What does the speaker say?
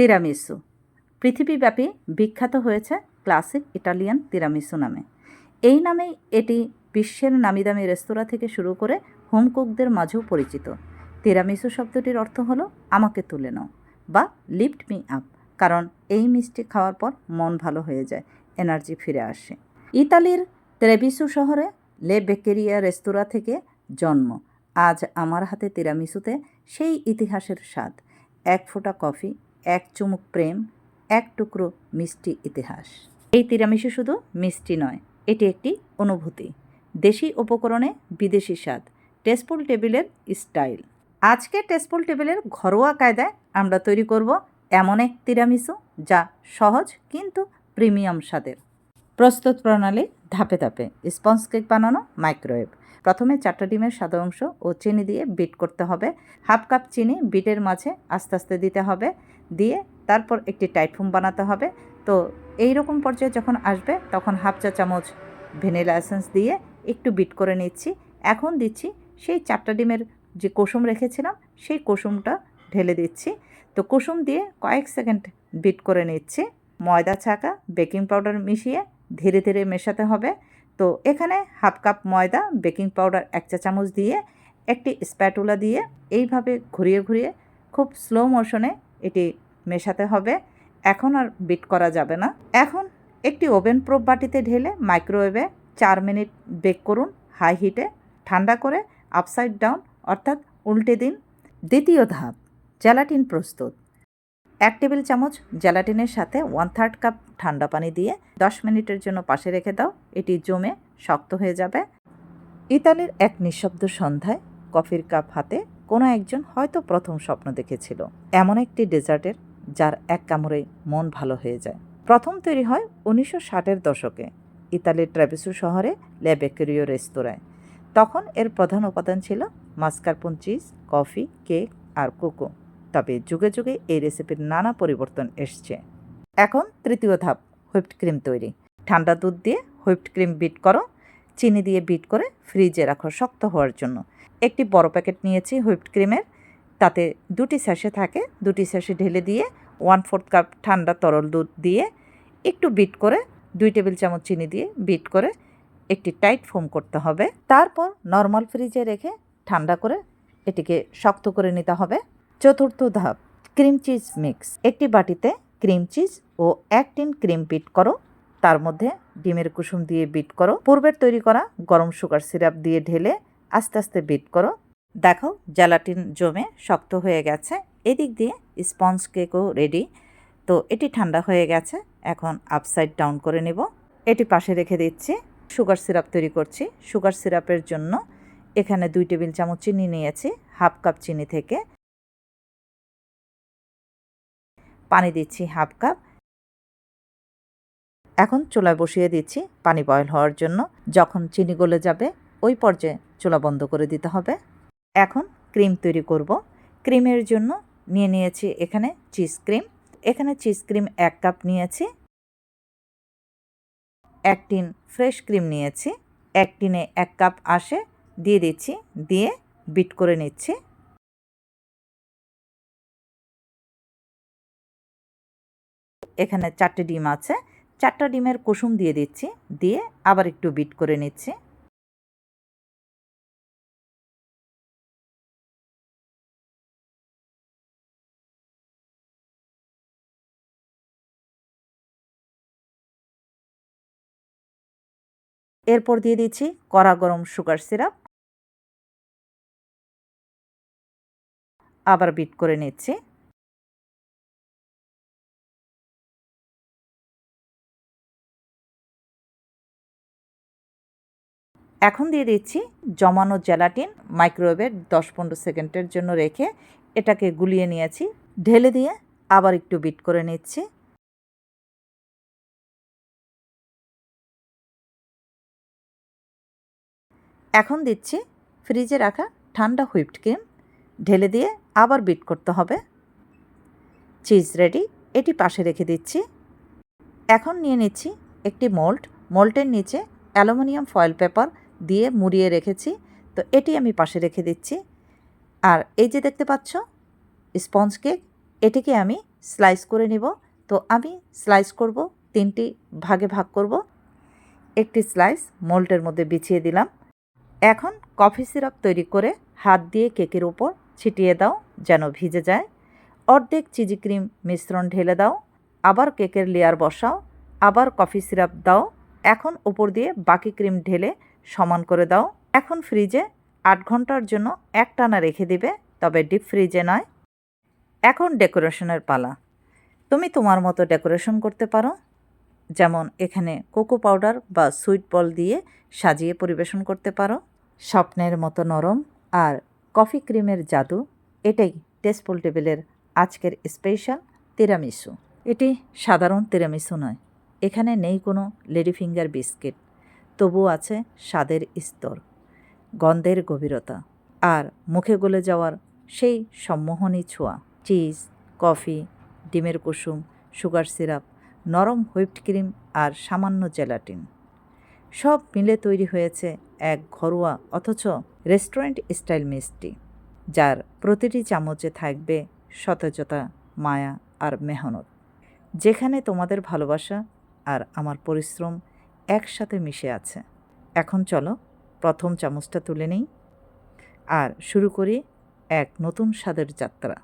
Tiramisu. পৃথিবীব্যাপী বিখ্যাত হয়েছে ক্লাসিক ইটালিয়ান তিরামিসু নামে। এই নামেই এটি বিশ্বের নামিদামি রেস্তোরাঁ থেকে শুরু করে হোমকুকদের মাঝেও পরিচিত। তিরামিসু শব্দটির অর্থ হলো, আমাকে তুলে নাও বা লিফট মি আপ কারণ এই মিষ্টি খাওয়ার পর মন ভালো হয়ে যায়, এনার্জি ফিরে আসে। ইতালির ত্রেবিসু শহরে লে বেকেরিয়া রেস্তোরাঁ থেকে জন্ম। আজ আমার হাতে তিরামিসুতে সেই ইতিহাসের স্বাদ। এক ফোঁটা কফি এক চুমুক প্রেম, এক টুকরো মিষ্টি ইতিহাস। এই তিরামিসু শুধু মিষ্টি নয়, এটি একটি অনুভূতি, দেশি উপকরণে বিদেশি স্বাদ, টেস্টফুল টেবিলের স্টাইল। আজকে টেস্টফুল টেবিলের ঘরোয়া কায়দায় আমরা তৈরি করব এমন এক তিরামিসু যা সহজ কিন্তু প্রিমিয়াম স্বাদের। প্রস্তুত প্রণালী ধাপে ধাপে। স্পঞ্জ কেক বানানো, মাইক্রোওয়েভ। প্রথমে চারটা ডিমের সাদা অংশ ও চিনি দিয়ে বিট করতে হবে। হাফ কাপ চিনি বিটের মাঝে আস্তে আস্তে দিতে হবে। দিয়ে তারপর একটি টাইট বানাতে হবে। তো এই রকম পর্যায়ে যখন আসবে, তখন হাফ চা চামচ ভ্যানিলা এসেন্স দিয়ে একটু বিট করে নিচ্ছি। এখন দিচ্ছি সেই চারটা ডিমের যে কুসুম রেখেছিলাম, সেই কুসুমটা ঢেলে দিচ্ছি। তো কুসুম দিয়ে কয়েক সেকেন্ড বিট করে নিচ্ছি। ময়দা ছাকা, বেকিং পাউডার মিশিয়ে ধীরে ধীরে মেশাতে হবে। তো এখানে হাফ কাপ ময়দা, বেকিং পাউডার, এক চা চামচ দিয়ে, একটি স্প্যাটুলা দিয়ে এইভাবে ঘুরিয়ে ঘুরিয়ে খুব স্লো মোশনে এটি মেশাতে হবে। এখন আর বিট করা যাবে না। এখন একটি ওভেন প্রোপ বাটিতে ঢেলে মাইক্রোওয়েভে চার মিনিট বেক করুন হাই হিটে ঠান্ডা করে আপসাইড ডাউন অর্থাৎ উল্টে দিন। দ্বিতীয় ধাপ জ্যালাটিন প্রস্তুত। এক টেবিল চামচ জ্যালাটিনের সাথে ওয়ান থার্ড কাপ ঠান্ডা পানি দিয়ে দশ মিনিটের জন্য পাশে রেখে দাও। এটি জমে শক্ত হয়ে যাবে। ইতালির এক নিঃশব্দ সন্ধ্যায় কফির কাপ হাতে কোনো একজন হয়তো প্রথম স্বপ্ন দেখেছিল। এমন একটি ডেজার্টের যার এক কামড়ে মন ভালো হয়ে যায়। প্রথম তৈরি হয় উনিশশো ষাটের দশকে ইতালির ট্র্যাভিসু শহরে ল্যাবেকেরিও রেস্তোরাঁয়। তখন এর প্রধান উপাদান ছিল মাস্কারপোন চিজ, কফি, কেক আর কোকো। তবে যুগে যুগে এই রেসিপির নানা পরিবর্তন এসছে। এখন তৃতীয় ধাপ, হুইপড ক্রিম তৈরি। ঠান্ডা দুধ দিয়ে হুইপড ক্রিম বিট করো। চিনি দিয়ে বিট করে ফ্রিজে রাখো শক্ত হওয়ার জন্য। একটি বড় প্যাকেট নিয়েছি হুইপড ক্রিমের। তাতে দুটি স্যাশে থাকে। দুটি স্যাশে ঢেলে দিয়ে ওয়ান ফোর্থ কাপ ঠান্ডা তরল দুধ দিয়ে একটু বিট করে দুই টেবিল চামচ চিনি দিয়ে বিট করে একটি টাইট ফোম করতে হবে। তারপর নর্মাল ফ্রিজে রেখে ঠান্ডা করে এটিকে শক্ত করে নিতে হবে। চতুর্থ ধাপ ক্রিম চিজ মিক্স একটি বাটিতে ক্রিম চিজ ও এক টিন ক্রিম বিট করো। তার মধ্যে ডিমের কুসুম দিয়ে বিট করো। পূর্বের তৈরি করা গরম সুগার সিরাপ দিয়ে ঢেলে আস্তে আস্তে বিট করো। দেখো জ্যালাটিন জমে শক্ত হয়ে গেছে। এদিক দিয়ে স্পঞ্জ কেকও রেডি তো এটি ঠান্ডা হয়ে গেছে। এখন আপসাইড ডাউন করে নেব। এটি পাশে রেখে দিচ্ছি। সুগার সিরাপ তৈরি করছি। সুগার সিরাপের জন্য এখানে দুই টেবিল চামচ চিনি নিয়েছি। হাফ কাপ চিনি থেকে পানি দিচ্ছি হাফ কাপ। এখন চুলায় বসিয়ে দিচ্ছি পানি বয়ল হওয়ার জন্য। যখন চিনি গলে যাবে, ওই পর্যায়ে চুলা বন্ধ করে দিতে হবে। এখন ক্রিম তৈরি করব। ক্রিমের জন্য নিয়ে নিয়েছি এখানে চিজ ক্রিম। এখানে চিজ ক্রিম এক কাপ নিয়েছি। এক টিন ফ্রেশ ক্রিম নিয়েছি। এক টিনে এক কাপ আসে, দিয়ে দিচ্ছি, দিয়ে বিট করে নিচ্ছি। এখানে চারটে ডিম আছে। চারটা ডিমের কুসুম দিয়ে দিচ্ছি, দিয়ে আবার একটু বিট করে নিচ্ছি। এরপর দিয়ে দিচ্ছি কড়া গরম সুগার সিরাপ। আবার বিট করে নিচ্ছি। এখন দিয়ে দিচ্ছি জমানো জেলাটিন মাইক্রোওয়েভে দশ পনেরো সেকেন্ডের জন্য রেখে এটাকে গুলিয়ে নিয়েছি। ঢেলে দিয়ে আবার একটু বিট করে নিচ্ছি। এখন দিচ্ছি ফ্রিজে রাখা ঠান্ডা হুইপড ক্রিম। ঢেলে দিয়ে আবার বিট করতে হবে। চিজ রেডি, এটি পাশে রেখে দিচ্ছি। এখন নিয়ে নিচ্ছি একটি মোল্ড। মোল্টের নিচে অ্যালুমিনিয়াম ফয়েল পেপার দিয়ে মুড়িয়ে রেখেছি। তো এটি আমি পাশে রেখে দিচ্ছি। আর এই যে দেখতে পাচ্ছ, স্পঞ্জ কেক, এটিকে আমি স্লাইস করে নিব। তো আমি স্লাইস করব, তিনটি ভাগে ভাগ করব। একটি স্লাইস মোল্টের মধ্যে বিছিয়ে দিলাম। এখন কফি সিরাপ তৈরি করে হাত দিয়ে কেকের উপর ছিটিয়ে দাও, যেন ভিজে যায়। অর্ধেক চিজি ক্রিম মিশ্রণ ঢেলে দাও। আবার কেকের লেয়ার বসাও। আবার কফি সিরাপ দাও। এখন উপর দিয়ে বাকি ক্রিম ঢেলে সমান করে দাও। এখন ফ্রিজে আট ঘণ্টার জন্য এক টানা রেখে দিবে, তবে ডিপ ফ্রিজে নয়। এখন ডেকোরেশনের পালা। তুমি তোমার মতো ডেকোরেশন করতে পারো। যেমন এখানে কোকো পাউডার বা সুইট বল দিয়ে সাজিয়ে পরিবেশন করতে পারো। স্বপ্নের মতো নরম আর কফি ক্রিমের জাদু, এটাই টেস্টফুল টেবিলের আজকের স্পেশাল তিরামিসু। এটি সাধারণ তিরামিসু নয়। এখানে নেই কোনো লেডি ফিঙ্গার বিস্কিট। তবু আছে স্বাদের স্তর, গন্ধের গভীরতা আর মুখে গলে যাওয়ার সেই সম্মোহনী ছোঁয়া। চিজ, কফি, ডিমের কুসুম, সুগার সিরাপ, নরম হুইপড ক্রিম আর সামান্য জেলাটিন। সব মিলে তৈরি হয়েছে এক ঘরোয়া অথচ রেস্টুরেন্ট স্টাইল মিষ্টি, যার প্রতিটি চামচে থাকবে সতেজতা, মায়া আর মেহনত। যেখানে তোমাদের ভালোবাসা আর আমার পরিশ্রম একসাথে মিশে আছে। এখন চলো প্রথম চামচটা তুলে নেই। আর শুরু করি এক নতুন স্বাদের যাত্রা।